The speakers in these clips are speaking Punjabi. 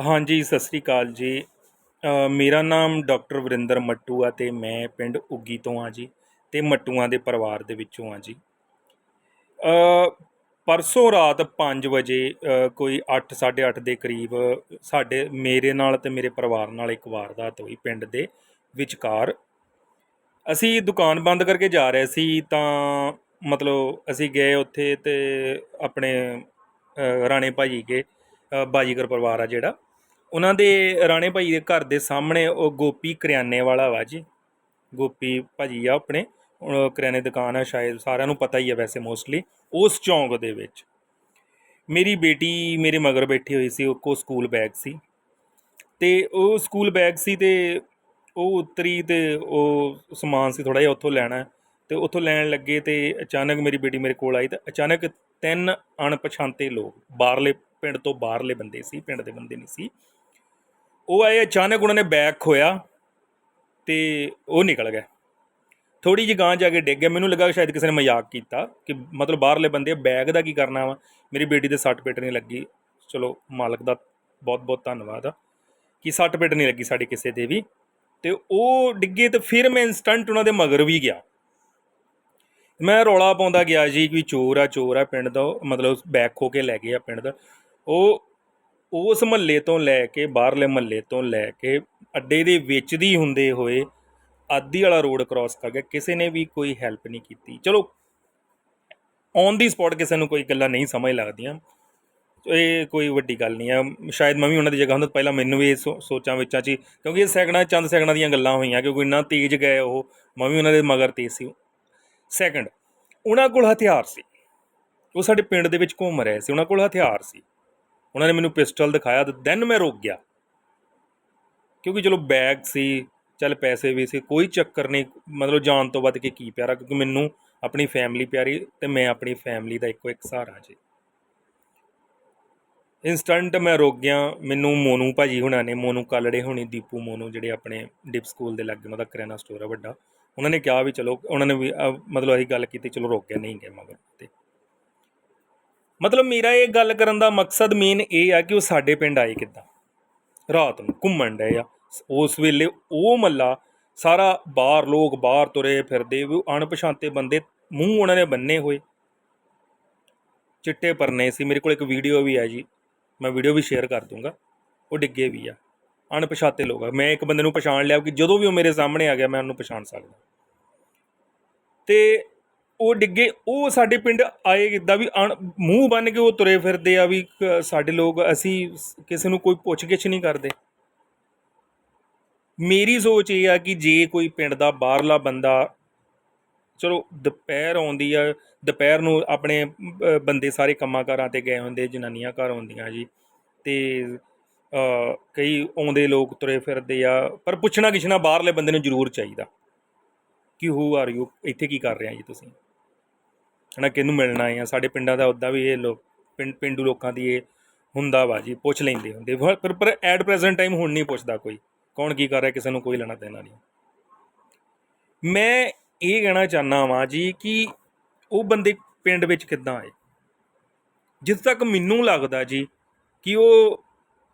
ਹਾਂਜੀ ਸਤਿ ਸ੍ਰੀ ਅਕਾਲ ਜੀ। ਮੇਰਾ ਨਾਮ ਡਾਕਟਰ ਵਰਿੰਦਰ ਮੱਟੂ ਆ ਤੇ ਮੈਂ ਪਿੰਡ ਉੱਗੀ ਤੋਂ ਆ ਜੀ ਤੇ ਮੱਟੂਆਂ ਦੇ ਪਰਿਵਾਰ ਦੇ ਵਿੱਚੋਂ ਆ ਜੀ। ਪਰਸੋਂ ਰਾਤ 5 ਵਜੇ ਅ, ਕੋਈ 8 8:30 ਦੇ ਕਰੀਬ ਸਾਡੇ ਮੇਰੇ ਨਾਲ ਤੇ ਮੇਰੇ ਪਰਿਵਾਰ ਨਾਲ ਇੱਕ ਵਾਰਦਾਤ ਹੋਈ ਪਿੰਡ ਦੇ ਵਿਚਕਾਰ। ਅਸੀਂ ਦੁਕਾਨ ਬੰਦ ਕਰਕੇ ਜਾ ਰਹੇ ਸੀ ਤਾਂ ਮਤਲਬ ਅਸੀਂ ਗਏ ਉੱਥੇ ਤੇ ਆਪਣੇ ਅ, ਰਾਣੇ ਭਾਜੀ ਕੇ ਬਾਜੀਗਰ ਪਰਿਵਾਰ ਆ ਜਿਹੜਾ। ਉਹਨਾਂ ਦੇ ਰਾਣੇ ਭਾਈ ਦੇ ਘਰ ਦੇ ਸਾਹਮਣੇ ਉਹ ਗੋਪੀ ਕਰਿਆਨੇ ਵਾਲਾ ਵਾ ਜੀ। ਗੋਪੀ ਭਾਜੀ ਆ ਆਪਣੇ, ਉਹ ਕਰਿਆਨੇ ਦੁਕਾਨ ਆ ਸ਼ਾਇਦ, ਸਾਰਿਆਂ ਨੂੰ ਪਤਾ ਹੀ ਆ ਵੈਸੇ ਮੋਸਟਲੀ ਉਸ ਚੌਂਕ ਦੇ ਵਿੱਚ। ਮੇਰੀ ਬੇਟੀ ਮੇਰੇ ਮਗਰ ਬੈਠੀ ਹੋਈ ਸੀ ਉਹ ਕੋ ਸਕੂਲ ਬੈਗ ਸੀ। ਤੇ ਉਹ ਸਕੂਲ ਬੈਗ ਸੀ ਤੇ ਉਹ ਉਤਰੀ ਤੇ ਉਹ ਸਮਾਨ ਸੀ ਥੋੜਾ ਜਿਹਾ ਉੱਥੋਂ ਲੈਣਾ। ਤੇ ਉੱਥੋਂ ਲੈਣ ਲੱਗੇ ਤੇ ਅਚਾਨਕ ਮੇਰੀ ਬੇਟੀ ਮੇਰੇ ਕੋਲ ਆਈ ਤੇ ਅਚਾਨਕ ਤਿੰਨ ਅਣਪਛਾਤੇ ਲੋਕ, ਬਾਹਰਲੇ ਪਿੰਡ ਤੋਂ ਬਾਹਰਲੇ ਬੰਦੇ ਸੀ, ਪਿੰਡ ਦੇ ਬੰਦੇ ਨਹੀਂ ਸੀ। ਉਹ ਆਏ, ਅਚਾਨਕ ਉਹਨਾਂ ਨੇ ਬੈਗ ਖੋਇਆ ਤੇ ਉਹ ਨਿਕਲ ਗਏ। ਥੋੜੀ ਜਿਹੀ ਗਾਂ ਜਾ ਕੇ ਡਿੱਗ ਗਿਆ ਮੈਨੂੰ ਲੱਗਾ ਸ਼ਾਇਦ ਕਿਸੇ ਨੇ ਮਜ਼ਾਕ ਕੀਤਾ ਕਿ ਮਤਲਬ ਬਾਹਰਲੇ ਬੰਦੇ ਬੈਗ ਦਾ ਕੀ ਕਰਨਾ ਵਾ? ਮੇਰੀ ਬੇਟੀ ਦੇ ਸੱਟ ਪਿੱਟ ਨਹੀਂ ਲੱਗੀ। ਚਲੋ, ਮਾਲਕ ਦਾ ਬਹੁਤ ਬਹੁਤ ਧੰਨਵਾਦ ਆ ਕਿ ਸੱਟ ਪਿੱਟ ਨਹੀਂ ਲੱਗੀ ਸਾਡੇ ਕਿਸੇ ਦੇ ਵੀ। ਤੇ ਉਹ ਡਿੱਗੇ ਤੇ ਫਿਰ ਮੈਂ ਇਨਸਟੰਟ ਉਹਨਾਂ ਦੇ ਮਗਰ ਵੀ ਗਿਆ। ਮੈਂ ਰੌਲਾ ਪਾਉਂਦਾ ਗਿਆ ਜੀ ਕਿ ਚੋਰ ਆ ਚੋਰ ਆ, ਪਿੰਡ ਦਾ ਮਤਲਬ ਬੈਗ ਖੋ ਕੇ ਲੈ ਗਏ ਆ ਪਿੰਡ ਦਾ। ਉਹ ਉਸ ਮਹੱਲੇ ਤੋਂ ਲੈ ਕੇ, ਬਾਹਰਲੇ ਮਹੱਲੇ ਤੋਂ ਲੈ ਕੇ ਅੱਡੇ ਦੇ ਵਿੱਚ ਦੀ ਹੁੰਦੇ ਹੋਏ ਆਦੀ ਵਾਲਾ ਰੋਡ ਕ੍ਰਾਸ ਕਰ ਗਿਆ। ਕਿਸੇ ਨੇ ਵੀ ਕੋਈ ਹੈਲਪ ਨਹੀਂ ਕੀਤੀ। ਚਲੋ ਔਨ ਦੀ ਸਪੌਟ ਕਿਸੇ ਨੂੰ ਕੋਈ ਗੱਲਾਂ ਨਹੀਂ ਸਮਝ ਲੱਗਦੀਆਂ। ਇਹ ਕੋਈ ਵੱਡੀ ਗੱਲ ਨਹੀਂ ਆ। ਸ਼ਾਇਦ ਮੈਂ ਵੀ ਉਹਨਾਂ ਦੀ ਜਗ੍ਹਾ ਹੁੰਦਾ, ਪਹਿਲਾਂ ਮੈਨੂੰ ਵੀ ਇਹ ਸੋ- ਸੋਚਾਂ ਵਿੱਚਾਂ 'ਚ ਹੀ- ਕਿਉਂਕਿ ਇਹ ਸੈਕਿੰਡਾਂ ਚੰਦ ਸੈਕਿੰਡਾਂ ਦੀਆਂ ਗੱਲਾਂ ਹੋਈਆਂ, ਕਿਉਂਕਿ ਇੰਨਾ ਤੇਜ਼ ਗਏ ਉਹ, ਮੈਂ ਵੀ ਉਹਨਾਂ ਦੇ ਮਗਰ ਤੇਜ਼ ਸੀ। ਸੈਕਿੰਡ ਉਹਨਾਂ ਕੋਲ ਹਥਿਆਰ ਸੀ। ਉਹ ਸਾਡੇ ਪਿੰਡ ਦੇ ਵਿੱਚ ਘੁੰਮ ਰਹੇ ਸੀ, ਉਹਨਾਂ ਕੋਲ ਹਥਿਆਰ ਸੀ। ਉਹਨਾਂ ਨੇ ਮੈਨੂੰ ਪਿਸਟਲ ਦਿਖਾਇਆ ਦੈਨ ਮੈਂ ਰੁਕ ਗਿਆ। ਕਿਉਂਕਿ ਚਲੋ ਬੈਗ ਸੀ, ਚੱਲ ਪੈਸੇ ਵੀ ਸੀ, ਕੋਈ ਚੱਕਰ ਨਹੀਂ, ਮਤਲਬ ਜਾਣ ਤੋਂ ਵੱਧ ਕੇ ਕੀ ਪਿਆਰਾ, ਕਿਉਂਕਿ ਮੈਨੂੰ ਆਪਣੀ ਫੈਮਿਲੀ ਪਿਆਰੀ ਤੇ ਮੈਂ ਆਪਣੀ ਫੈਮਿਲੀ ਦਾ ਇੱਕੋ ਇੱਕ ਸਹਾਰਾ ਜੀ। ਇਨਸਟੰਟ ਮੈਂ ਰੁਕ ਗਿਆ, ਮੈਨੂੰ ਮੋਨੂ ਭਾਜੀ ਹੁਣਾਂ ਨੇ, ਮੋਨੂ ਕਾਲੜੇ ਹੋਣੀ, ਦੀਪੂ ਮੋਨੂ ਜਿਹੜੇ ਆਪਣੇ ਡਿਪ ਸਕੂਲ ਦੇ ਲੱਗੇ ਉਹਨਾਂ ਦਾ ਕਰਿਆਨਾ ਸਟੋਰ ਆ ਵੱਡਾ। ਉਹਨਾਂ ਨੇ ਕਿਹਾ ਵੀ ਚਲੋ, ਉਹਨਾਂ ਨੇ ਵੀ ਮਤਲਬ ਅਸੀਂ ਗੱਲ ਕੀਤੀ, ਚਲੋ ਰੋਕ ਗਿਆ ਨਹੀਂ ਗਏ ਮਗਰ ਤੇ। ਮਤਲਬ ਮੇਰਾ ਇਹ ਗੱਲ ਕਰਨ ਦਾ ਮਕਸਦ ਮੇਨ ਇਹ ਆ ਕਿ ਉਹ ਸਾਡੇ ਪਿੰਡ ਆਏ ਕਿੱਦਾਂ। ਰਾਤ ਨੂੰ ਘੁੰਮਣ ਡਏ ਆ। ਉਸ ਵੇਲੇ ਉਹ ਮੱਲਾ ਸਾਰਾ ਬਾਹਰ ਲੋਕ ਬਾਹਰ ਤੁਰੇ ਫਿਰਦੇ, ਵੀ ਅਣਪਛਾਤੇ ਬੰਦੇ ਮੂੰਹ ਉਹਨਾਂ ਨੇ ਬੰਨੇ ਹੋਏ। ਚਿੱਟੇ ਪਰਨੇ ਸੀ। ਮੇਰੇ ਕੋਲ ਇੱਕ ਵੀਡੀਓ ਵੀ ਹੈ ਜੀ। ਮੈਂ ਵੀਡੀਓ ਵੀ ਸ਼ੇਅਰ ਕਰ ਦੂੰਗਾ। ਉਹ ਡਿੱਗੇ ਵੀ ਆ। ਅਣਪਛਾਤੇ ਲੋਕ ਆ। ਮੈਂ ਇੱਕ ਬੰਦੇ ਨੂੰ ਪਛਾਣ ਲਿਆ ਕਿ ਜਦੋਂ ਵੀ ਉਹ ਮੇਰੇ ਸਾਹਮਣੇ ਆ ਗਿਆ, ਮੈਂ ਉਹਨੂੰ ਪਛਾਣ ਸਕਦਾ। ਤੇ ਉਹ ਡਿੱਗੇ ਉਹ ਸਾਡੇ ਪਿੰਡ ਆਏ ਕਿੱਦਾਂ ਵੀ ਅਣ- ਮੂੰਹ ਬੰਨ ਕੇ ਉਹ ਤੁਰੇ ਫਿਰਦੇ ਆ ਵੀ ਕ- ਸਾਡੇ ਲੋਕ ਅਸੀਂ ਸ- ਕਿਸੇ ਨੂੰ ਕੋਈ ਪੁੱਛਗਿੱਛ ਨਹੀਂ ਕਰਦੇ। ਮੇਰੀ ਸੋਚ ਇਹ ਆ ਕਿ ਜੇ ਕੋਈ ਪਿੰਡ ਦਾ ਬਾਹਰਲਾ ਬੰਦਾ ਚਲੋ ਦੁਪਹਿਰ ਆਉਂਦੀ ਆ ਦੁਪਹਿਰ ਨੂੰ ਆਪਣੇ ਅ, ਬੰਦੇ ਸਾਰੇ ਕੰਮਾਂ ਕਾਰਾਂ ਤੇ ਗਏ ਹੁੰਦੇ ਜਨਾਨੀਆਂ ਘਰ ਹੁੰਦੀਆਂ ਜੀ ਤੇ ਅ, ਕਈ ਆਉਂਦੇ ਲੋਕ ਤੁਰੇ ਫਿਰਦੇ ਆ ਪਰ ਪੁੱਛਣਾ ਕਿਛਣਾ ਬਾਹਰਲੇ ਬੰਦੇ ਨੂੰ ਜ਼ਰੂਰ ਚਾਹੀਦਾ। ਕਿ ਹੂ ਆਰ ਯੂ ਇੱਥੇ ਕੀ ਕਰ ਰਹੇ ਆ ਜੀ ਤੁਸੀਂ? ਹਨਾ, ਕਿਹਨੂੰ ਮਿਲਣਾ ਜਾਂ ਸਾਡੇ ਪਿੰਡਾਂ ਦਾ ਉਦਾਂ ਵੀ ਇਹ ਲੋਕ ਪਿੰਡ ਪਿੰਡੂ ਲੋਕਾਂ ਦੀ ਇਹ ਹੁੰਦਾ ਵਾ ਜੀ, ਪੁੱਛ ਲੈਂਦੇ ਹੁੰਦੇ। ਪਰ- ਪਰ ਐਟ ਪ੍ਰੈਜ਼ੈਂਟ ਟਾਈਮ ਹੁਣ ਨਹੀਂ ਪੁੱਛਦਾ ਕੋਈ। ਕੌਣ ਕੀ ਕਰ ਰਿਹਾ, ਕਿਸੇ ਨੂੰ ਕੋਈ ਲੈਣਾ ਦੇਣਾ ਨਹੀਂ। ਮੈਂ ਇਹ ਕਹਿਣਾ ਚਾਹਨਾ ਵਾਂ ਜੀ ਕਿ ਉਹ ਬੰਦੇ ਪਿੰਡ ਵਿੱਚ ਕਿੱਦਾਂ ਆਏ? ਜਿੱਥੇ ਤੱਕ ਮੈਨੂੰ ਲੱਗਦਾ ਜੀ ਕਿ ਉਹ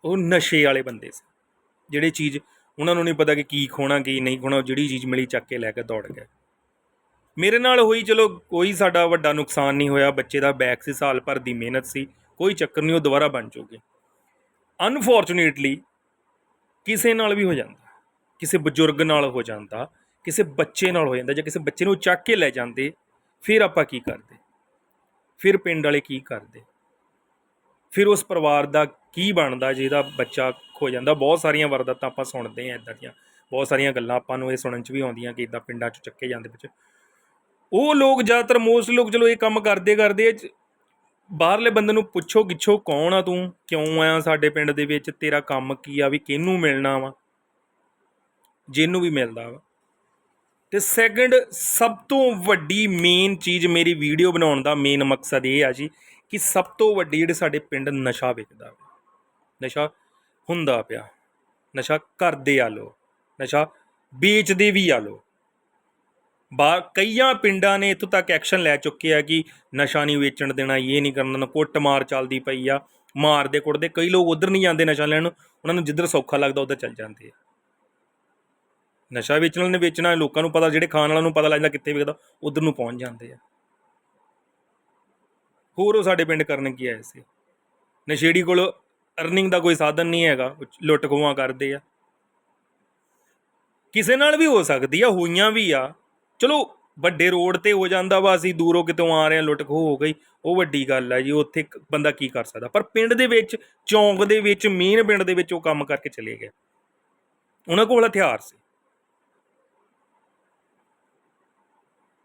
ਉਹ ਨਸ਼ੇ ਵਾਲੇ ਬੰਦੇ ਸੀ। ਜਿਹੜੇ ਚੀਜ਼, ਉਹਨਾਂ ਨੂੰ ਨਹੀਂ ਪਤਾ ਕਿ ਕੀ ਖੋਣਾ, ਕੀ ਨਹੀਂ ਖੋਣਾ ਜਿਹੜੀ ਚੀਜ਼ ਮਿਲੀ ਚੱਕ ਕੇ ਲੈ ਕੇ ਦੌੜ ਗਏ। ਮੇਰੇ ਨਾਲ ਹੋਈ, ਚਲੋ ਕੋਈ ਸਾਡਾ ਵੱਡਾ ਨੁਕਸਾਨ ਨਹੀਂ ਹੋਇਆ, ਬੱਚੇ ਦਾ ਬੈਕ ਸੀ, ਸਾਲ ਭਰ ਦੀ ਮਿਹਨਤ ਸੀ, ਕੋਈ ਚੱਕਰ ਨਹੀਂ, ਉਹ ਦੁਬਾਰਾ ਬਣ ਜਾਊਗੀ ਅਨਫੋਰਚੂਨੇਟਲੀ ਕਿਸੇ ਨਾਲ ਵੀ ਹੋ ਜਾਂਦਾ, ਕਿਸੇ ਬਜ਼ੁਰਗ ਨਾਲ ਹੋ ਜਾਂਦਾ, ਕਿਸੇ ਬੱਚੇ ਨਾਲ ਹੋ ਜਾਂਦਾ, ਜਾਂ ਕਿਸੇ ਬੱਚੇ ਨੂੰ ਚੱਕ ਕੇ ਲੈ ਜਾਂਦੇ, ਫਿਰ ਆਪਾਂ ਕੀ ਕਰਦੇ? ਫਿਰ ਪਿੰਡ ਵਾਲੇ ਕੀ ਕਰਦੇ? ਫਿਰ ਉਸ ਪਰਿਵਾਰ ਦਾ ਕੀ ਬਣਦਾ, ਜਿਹਦਾ ਬੱਚਾ ਖੋ ਜਾਂਦਾ? ਬਹੁਤ ਸਾਰੀਆਂ ਵਾਰਦਾਤਾਂ ਆਪਾਂ ਸੁਣਦੇ ਆ ਇਦਾਂ ਦੀਆਂ, ਬਹੁਤ ਸਾਰੀਆਂ ਗੱਲਾਂ ਆਪਾਂ ਨੂੰ ਇਹ ਸੁਣਨ ਚ ਵੀ ਆਉਂਦੀਆਂ ਕਿ ਇਦਾਂ ਪਿੰਡਾਂ ਚ ਚੱਕੇ ਜਾਂਦੇ ਵਿੱਚ ਉਹ ਲੋਕ ਜ਼ਿਆਦਾਤਰ ਮੋਸਟ ਲੋਕ ਚਲੋ ਇਹ ਕੰਮ ਕਰਦੇ ਕਰਦੇ ਬਾਹਰਲੇ ਬੰਦੇ ਨੂੰ ਪੁੱਛੋ ਗਿੱਛੋ ਕੌਣ ਆ ਤੂੰ? ਕਿਉਂ ਆਇਆ ਸਾਡੇ ਪਿੰਡ ਦੇ ਵਿੱਚ? ਤੇਰਾ ਕੰਮ ਕੀ ਆ? ਵੀ ਕਿਹਨੂੰ ਮਿਲਣਾ ਵਾ? ਜਿਹਨੂੰ ਵੀ ਮਿਲਦਾ ਵਾ। ਤੇ ਸੈਕੰਡ ਸਭ ਤੋਂ ਵੱਡੀ ਮੇਨ ਚੀਜ਼ ਮੇਰੀ ਵੀਡੀਓ ਬਣਾਉਣ ਦਾ ਮੇਨ ਮਕਸਦ ਇਹ ਆ ਜੀ ਕਿ ਸਭ ਤੋਂ ਵੱਡੀ ਜਿਹੜੇ ਸਾਡੇ ਪਿੰਡ ਨਸ਼ਾ ਵਿਕਦਾ ਵਾ। ਨਸ਼ਾ ਹੁੰਦਾ ਪਿਆ। ਨਸ਼ਾ ਕਰਦੇ ਆ ਲੋ ਨਸ਼ਾ ਵੇਚਦੇ ਵੀ ਆ ਲੋ ਬਾ ਕਈਆਂ ਪਿੰਡਾਂ ਨੇ ਇੱਥੋਂ ਤੱਕ ਐਕਸ਼ਨ ਲੈ ਚੁੱਕੇ ਆ ਕਿ ਨਸ਼ਾ ਨਹੀਂ ਵੇਚਣ ਦੇਣਾ, ਇਹ ਨਹੀਂ ਕਰਨ ਕਰਨਾ ਕੁੱਟਮਾਰ ਚੱਲਦੀ ਪਈ ਆ, ਮਾਰਦੇ ਕੁੱਟਦੇ ਕਈ ਲੋਕ ਉਧਰ ਨਹੀਂ ਜਾਂਦੇ ਨਸ਼ਾ ਲੈਣ, ਉਹਨਾਂ ਨੂੰ ਜਿੱਧਰ ਸੌਖਾ ਲੱਗਦਾ ਉਧਰ ਚੱਲ ਜਾਂਦੇ ਆ। ਨਸ਼ਾ ਵੇਚਣ ਵਾਲੇ ਨੇ ਵੇਚਣਾ, ਲੋਕਾਂ ਨੂੰ ਪਤਾ, ਜਿਹੜੇ ਖਾਣ ਵਾਲਿਆਂ ਨੂੰ ਪਤਾ ਲੱਗਦਾ ਕਿੱਥੇ ਵਿਕਦਾ, ਉਧਰ ਨੂੰ ਪਹੁੰਚ ਜਾਂਦੇ ਆ। ਹੋਰ ਉਹ ਸਾਡੇ ਪਿੰਡ ਕਰਨ ਕੀ ਆਏ ਸੀ? ਨਸ਼ੇੜੀ ਕੋਲ ਅਰਨਿੰਗ ਦਾ ਕੋਈ ਸਾਧਨ ਨਹੀਂ ਹੈਗਾ ਲੁੱਟ ਖੋਹਾਂ ਕਰਦੇ ਆ। ਕਿਸੇ ਨਾਲ ਵੀ ਹੋ ਸਕਦੀ ਆ, ਹੋਈਆਂ ਵੀ ਆ ਚਲੋ, ਵੱਡੇ ਰੋਡ ਤੇ ਹੋ ਜਾਂਦਾ ਵਾ, ਅਸੀਂ ਦੂਰੋਂ ਕਿਤੋਂ ਆ ਰਹੇ ਆ ਲੁੱਟ ਖੋਹ ਹੋ ਗਈ। ਉਹ ਵੱਡੀ ਗੱਲ ਹੈ ਜੀ, ਉੱਥੇ ਬੰਦਾ ਕੀ ਕਰ ਸਕਦਾ? ਪਰ ਪਿੰਡ ਦੇ ਵਿੱਚ, ਚੌਂਕ ਦੇ ਵਿੱਚ, ਮੇਨ ਪਿੰਡ ਦੇ ਵਿੱਚ ਉਹ ਕੰਮ ਕਰਕੇ ਚਲੇ ਗਏ ਉਹਨਾਂ ਕੋਲ ਹਥਿਆਰ ਸੀ।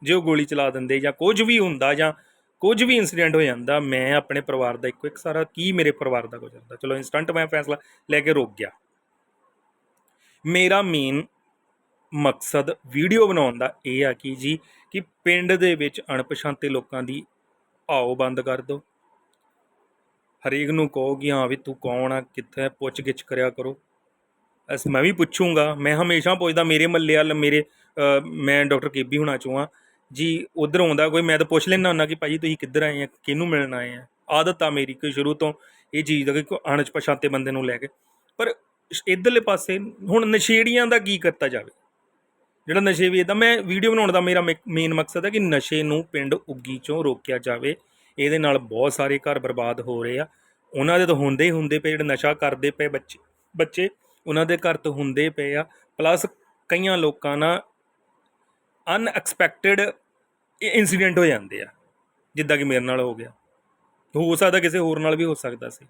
ਜੇ ਉਹ ਗੋਲੀ ਚਲਾ ਦਿੰਦੇ ਜਾਂ ਕੁਝ ਵੀ ਹੁੰਦਾ ਜਾਂ ਕੁਝ ਵੀ ਇਨਸੀਡੈਂਟ ਹੋ ਜਾਂਦਾ, ਮੈਂ ਆਪਣੇ ਪਰਿਵਾਰ ਦਾ ਇੱਕੋ ਇੱਕ ਸਾਰਾ ਕੀ ਮੇਰੇ ਪਰਿਵਾਰ ਦਾ ਗੁਜ਼ਰਦਾ। ਚਲੋ ਇਨਸਟੰਟ ਮੈਂ ਫੈਸਲਾ ਲੈ ਕੇ ਰੁਕ ਗਿਆ। ਮੇਰਾ ਮੇਨ ਮਕਸਦ ਵੀਡੀਓ ਬਣਾਉਣ ਦਾ ਇਹ ਆ ਕਿ ਜੀ ਕਿ ਪਿੰਡ ਦੇ ਵਿੱਚ ਅਣਪਛਾਤੇ ਲੋਕਾਂ ਦੀ ਆਓ ਬੰਦ ਕਰ ਦਿਓ। ਹਰੇਕ ਨੂੰ ਕਹੋ ਕਿ ਹਾਂ ਵੀ ਤੂੰ ਕੌਣ ਆ ਕਿੱਥੇ ਪੁੱਛ ਗਿੱਛ ਕਰਿਆ ਕਰੋ। ਅਸ ਮੈਂ ਵੀ ਪੁੱਛੂੰਗਾ ਮੈਂ ਹਮੇਸ਼ਾ ਪੁੱਛਦਾ ਮੇਰੇ ਮੱਲੇ ਵਾਲ ਮੇਰੇ ਅ, ਮੈਂ ਡਾਕਟਰ ਕੇਬੀ ਹੋਣਾ ਚਾਹਾਂ ਜੀ ਉਧਰ ਆਉਂਦਾ ਕੋਈ ਮੈਂ ਤਾਂ ਪੁੱਛ ਲੈਣਾ ਹੁੰਦਾ ਕਿ ਭਾਜੀ ਤੁਸੀਂ ਕਿੱਧਰ ਆਏ ਆ ਕਿਹਨੂੰ ਮਿਲਣ ਆਏ ਆ? ਆਦਤ ਆ ਮੇਰੀ ਕਿ ਸ਼ੁਰੂ ਤੋਂ ਇਹ ਚੀਜ਼ ਦਾ ਕਿ ਕੋਈ ਅਣਪਛਾਤੇ ਬੰਦੇ ਨੂੰ ਲੈ ਕੇ। ਪਰ ਇਧਰਲੇ ਪਾਸੇ ਹੁਣ ਨਸ਼ੇੜੀਆਂ ਦਾ ਕੀ ਕਰਤਾ ਜਾਵੇ? ਜਿਹੜਾ ਨਸ਼ੇ ਵੀ ਵੇਚਦਾ ਮੈਂ ਵੀਡੀਓ ਬਣਾਉਣ ਦਾ ਮੇਰਾ ਮੇਨ ਮਕਸਦ ਹੈ ਕਿ ਨਸ਼ੇ ਨੂੰ ਪਿੰਡ ਉੱਗੀ ਚੋਂ ਰੋਕਿਆ ਜਾਵੇ। ਇਹਦੇ ਨਾਲ ਬਹੁਤ ਸਾਰੇ ਘਰ ਬਰਬਾਦ ਹੋ ਰਹੇ ਆ। ਉਹਨਾਂ ਦੇ ਤਾਂ ਹੁੰਦੇ ਹੀ ਹੁੰਦੇ ਪਏ ਜਿਹੜੇ ਨਸ਼ਾ ਕਰਦੇ ਪਏ ਬੱਚੇ ਬੱਚੇ, ਉਹਨਾਂ ਦੇ ਘਰ ਤੋਂ ਹੁੰਦੇ ਪਏ ਆ। ਪਲੱਸ ਕਈਆਂ ਲੋਕਾਂ ਨਾਲ ਅਨਐਕਸਪੈਕਟਿਡ ਇਨਸੀਡੈਂਟ ਹੋ ਜਾਂਦੇ ਆ, ਜਿੱਦਾਂ ਕਿ ਮੇਰੇ ਨਾਲ ਹੋ ਗਿਆ। ਹੋ ਸਕਦਾ ਕਿਸੇ ਹੋਰ ਨਾਲ ਵੀ ਹੋ ਸਕਦਾ ਸੀ।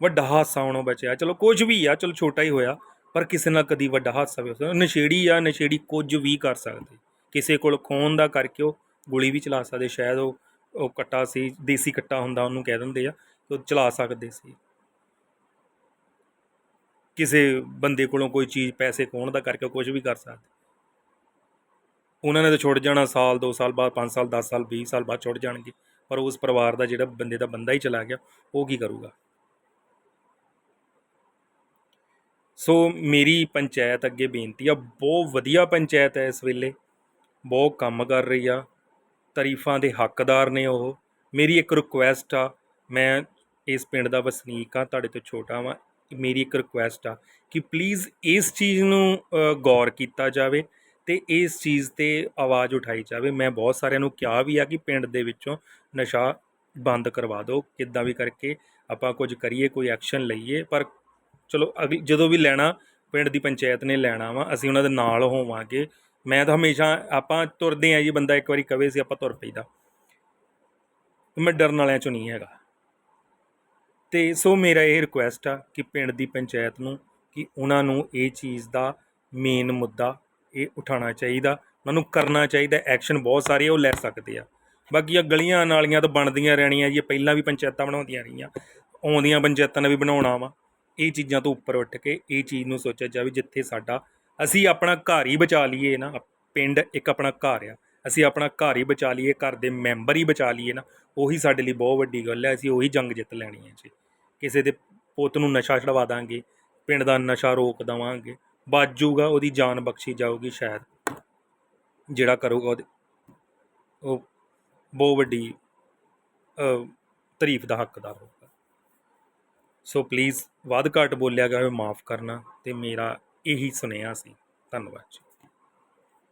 ਵੱਡਾ ਹਾਦਸਾ ਹੋਣੋਂ ਬਚਿਆ। ਚਲੋ ਕੁਝ ਵੀ ਆ, ਚਲੋ ਛੋਟਾ ਹੀ ਹੋਇਆ। ਪਰ ਕਿਸੇ ਨਾਲ ਕਦੀ ਵੱਡਾ ਹਾਦਸਾ ਵੀ ਹੋ ਸਕਦਾ। ਨਸ਼ੇੜੀ ਆ ਨਸ਼ੇੜੀ ਕੁਝ ਵੀ ਕਰ ਸਕਦੇ। ਕਿਸੇ ਕੋਲ ਖੋਣ ਦਾ ਕਰਕੇ ਉਹ ਗੋਲੀ ਵੀ ਚਲਾ ਸਕਦੇ। ਸ਼ਾਇਦ ਉਹ ਉਹ ਕੱਟਾ ਸੀ, ਦੇਸੀ ਕੱਟਾ ਹੁੰਦਾ, ਉਹਨੂੰ ਕਹਿ ਦਿੰਦੇ ਆ ਤੇ ਉਹ ਚਲਾ ਸਕਦੇ ਸੀ। ਕਿਸੇ ਬੰਦੇ ਕੋਲੋਂ ਕੋਈ ਚੀਜ਼, ਪੈਸੇ ਖੋਣ ਦਾ ਕਰਕੇ ਕੁਝ ਵੀ ਕਰ ਸਕਦੇ। ਉਹਨਾਂ ਨੇ ਤਾਂ ਛੁੱਟ ਜਾਣਾ ਸਾਲ 2 ਸਾਲ ਬਾਅਦ 5 ਸਾਲ 10 ਸਾਲ 20 ਸਾਲ ਬਾਅਦ ਛੁੱਟ ਜਾਣਗੇ। ਪਰ ਉਸ ਪਰਿਵਾਰ ਦਾ ਜਿਹੜਾ ਬੰਦੇ ਦਾ ਬੰਦਾ ਹੀ ਚਲਾ ਗਿਆ, ਉਹ ਕੀ ਕਰੂਗਾ? ਸੋ ਮੇਰੀ ਪੰਚਾਇਤ ਅੱਗੇ ਬੇਨਤੀ ਆ, ਬਹੁਤ ਵਧੀਆ ਪੰਚਾਇਤ ਹੈ ਇਸ ਵੇਲੇ। ਬਹੁਤ ਕੰਮ ਕਰ ਰਹੀ ਆ। ਤਾਰੀਫਾਂ ਦੇ ਹੱਕਦਾਰ ਨੇ ਉਹ। ਮੇਰੀ ਇੱਕ ਰਿਕੁਐਸਟ ਆ, ਮੈਂ ਇਸ ਪਿੰਡ ਦਾ ਵਸਨੀਕ ਆ, ਤੁਹਾਡੇ ਤੋਂ ਛੋਟਾ ਵਾਂ। ਮੇਰੀ ਇੱਕ ਰਿਕੁਐਸਟ ਆ ਕਿ ਪਲੀਜ਼ ਇਸ ਚੀਜ਼ ਨੂੰ ਗੌਰ ਕੀਤਾ ਜਾਵੇ ਤੇ ਇਸ ਚੀਜ਼ ਤੇ ਆਵਾਜ਼ ਉਠਾਈ ਜਾਵੇ। ਮੈਂ ਬਹੁਤ ਸਾਰਿਆਂ ਨੂੰ ਕਿਹਾ ਵੀ ਆ ਕਿ ਪਿੰਡ ਦੇ ਵਿੱਚੋਂ ਨਸ਼ਾ ਬੰਦ ਕਰਵਾ ਦਿਓ। ਕਿੱਦਾਂ ਵੀ ਕਰਕੇ ਆਪਾਂ ਕੁਝ ਕਰੀਏ, ਕੋਈ ਐਕਸ਼ਨ ਲਈਏ, ਪਰ ਚਲੋ, ਅਗਲੀ, ਜਦੋਂ ਵੀ ਲੈਣਾ, ਪਿੰਡ ਦੀ ਪੰਚਾਇਤ ਨੇ ਲੈਣਾ ਵਾ, ਅਸੀਂ ਉਹਨਾਂ ਦੇ ਨਾਲ ਹੋਵਾਂਗੇ। ਮੈਂ ਤਾਂ ਹਮੇਸ਼ਾ, ਆਪਾਂ ਤੁਰਦੇ ਆ ਜੀ, ਬੰਦਾ ਇੱਕ ਵਾਰੀ ਕਵੇ ਸੀ, ਆਪਾਂ ਤੁਰ ਪਈਦਾ। ਮੈਂ ਡਰਨ ਵਾਲਿਆਂ ਚੋਂ ਨਹੀਂ ਹੈਗਾ। ਤੇ ਸੋ ਮੇਰਾ ਇਹ ਰਿਕੁਐਸਟ ਆ ਕਿ ਪਿੰਡ ਦੀ ਪੰਚਾਇਤ ਨੂੰ, ਕਿ ਉਹਨਾਂ ਨੂੰ ਇਹ ਚੀਜ਼ ਦਾ ਮੇਨ ਮੁੱਦਾ ਇਹ ਉਠਾਉਣਾ ਚਾਹੀਦਾ। ਉਹਨਾਂ ਨੂੰ ਕਰਨਾ ਚਾਹੀਦਾ ਐਕਸ਼ਨ ਬਹੁਤ ਸਾਰੇ ਉਹ ਲੈ ਸਕਦੇ ਆ। ਬਾਕੀ ਆ ਗਲੀਆਂ ਨਾਲੀਆਂ ਤਾਂ ਬਣਦੀਆਂ ਰਹਿਣੀਆਂ ਜੀ ਪਹਿਲਾਂ ਵੀ ਪੰਚਾਇਤਾਂ ਬਣਾਉਂਦੀਆਂ ਰਹੀਆਂ। ਆਉਂਦੀਆਂ ਪੰਚਾਇਤਾਂ ਨੇ ਵੀ ਬਣਾਉਣਾ ਵਾ। ਇਹ ਚੀਜ਼ਾਂ ਤੋਂ ਉੱਪਰ ਉੱਠ ਕੇ ਇਹ ਚੀਜ਼ ਨੂੰ ਸੋਚਿਆ ਜਾਵੇ ਜਿੱਥੇ ਸਾਡਾ, ਅਸੀਂ ਆਪਣਾ ਘਰ ਹੀ ਬਚਾ ਲਈਏ ਨਾ, ਪਿੰਡ ਇੱਕ ਆਪਣਾ ਘਰ ਆ, ਅਸੀਂ ਆਪਣਾ ਘਰ ਹੀ ਬਚਾ ਲਈਏ, ਘਰ ਦੇ ਮੈਂਬਰ ਹੀ ਬਚਾ ਲਈਏ ਨਾ, ਉਹੀ ਸਾਡੇ ਲਈ ਬਹੁਤ ਵੱਡੀ ਗੱਲ ਹੈ, ਅਸੀਂ ਉਹੀ ਜੰਗ ਜਿੱਤ ਲੈਣੀ ਹੈ ਜੀ। ਕਿਸੇ ਦੇ ਪੁੱਤ ਨੂੰ ਨਸ਼ਾ ਛਡਵਾ ਦਾਂਗੇ, ਪਿੰਡ ਦਾ ਨਸ਼ਾ ਰੋਕ ਦੇਵਾਂਗੇ ਬਾਜੂਗਾ ਉਹਦੀ ਜਾਨ ਬਖਸ਼ੀ ਜਾਊਗੀ ਸ਼ਾਇਦ, ਜਿਹੜਾ ਕਰੂਗਾ ਉਹਦੇ, ਉਹ ਬਹੁਤ ਵੱਡੀ ਤਾਰੀਫ ਦਾ ਹੱਕਦਾਰ ਹੋਊਗਾ। ਸੋ ਪਲੀਜ਼ ਵੱਧ ਘੱਟ ਬੋਲਿਆ ਗਿਆ ਹੋਵੇ, ਮਾਫ ਕਰਨਾ ਅਤੇ ਮੇਰਾ ਇਹੀ ਸੁਨੇਹਾ ਸੀ। ਧੰਨਵਾਦ ਜੀ।